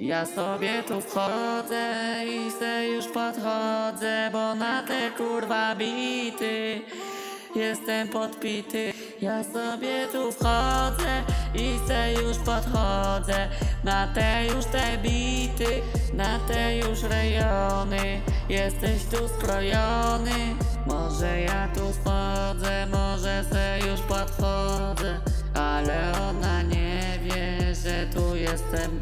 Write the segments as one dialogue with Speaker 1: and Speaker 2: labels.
Speaker 1: Ja sobie tu wchodzę i se już podchodzę, bo na te kurwa bity jestem podpity. Ja sobie tu wchodzę i se już podchodzę, na te już te bity, na te już rejony. Jesteś tu skrojony, może ja tu wchodzę, może se już podchodzę, ale ona nie wie, że tu jestem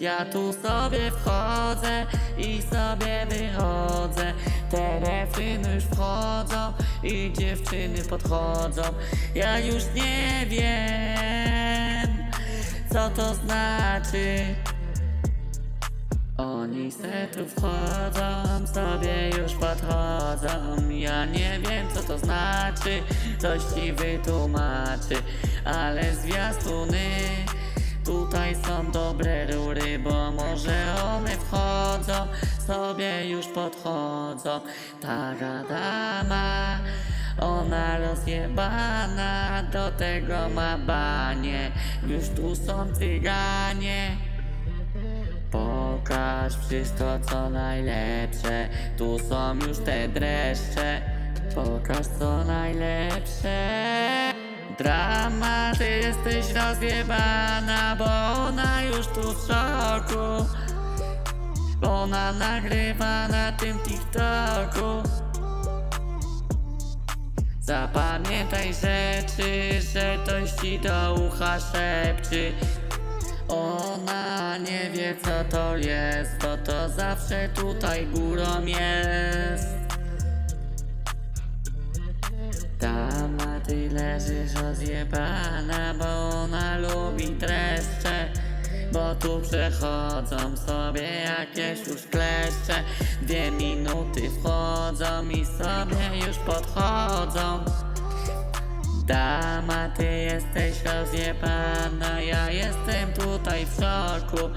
Speaker 1: Ja tu sobie wchodzę i sobie wychodzę. Telefony już wchodzą i dziewczyny podchodzą. Ja już nie wiem, co to znaczy. Oni se tu wchodzą, sobie już podchodzą Ja nie wiem co to znaczy, coś ci wytłumaczy Ale zwiastuny, tutaj są dobre sobie już podchodzą. Taka dama, ona rozjebana Do tego ma banie, już tu są cyganie. Pokaż wszystko co najlepsze. Tu są już te dreszcze. Pokaż co najlepsze. Drama, ty jesteś rozjebana Bo ona już tu w szoku Ona nagrywa na tym TikToku Zapamiętaj rzeczy, że ktoś ci do ucha szepczy ona nie wie co to jest, bo to zawsze tutaj górą jest. Dama, ty leżysz rozjebana, bo ona lubi dreszcze. Bo tu przechodzą sobie jakieś już kleszcze. Dwie minuty wchodzą i sobie już podchodzą. Dama, ty jesteś rozjebana, ja jestem tutaj w szoku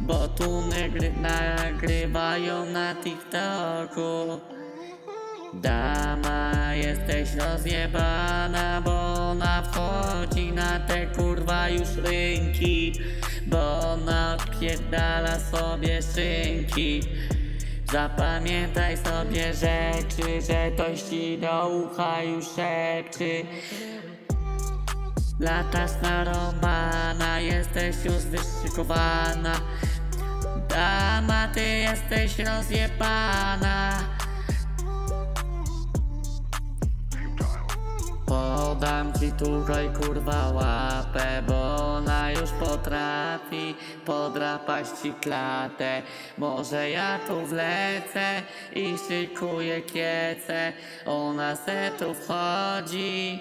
Speaker 1: Bo tu nagry nagrywają na TikToku. Dama, jesteś rozjebana, bo ona wchodzi na te kurwa już rynki ona odpierdala sobie szynki Zapamiętaj sobie rzeczy, że ktoś ci do ucha już szepczy. Latasz na Romana, jesteś już wyszykowana. Dama, ty jesteś rozjebana Podam ci tutaj kurwa łapę, bo ona już potrafi podrapać ci klatę. Może ja tu wlecę i szykuję kiece, ona se tu wchodzi.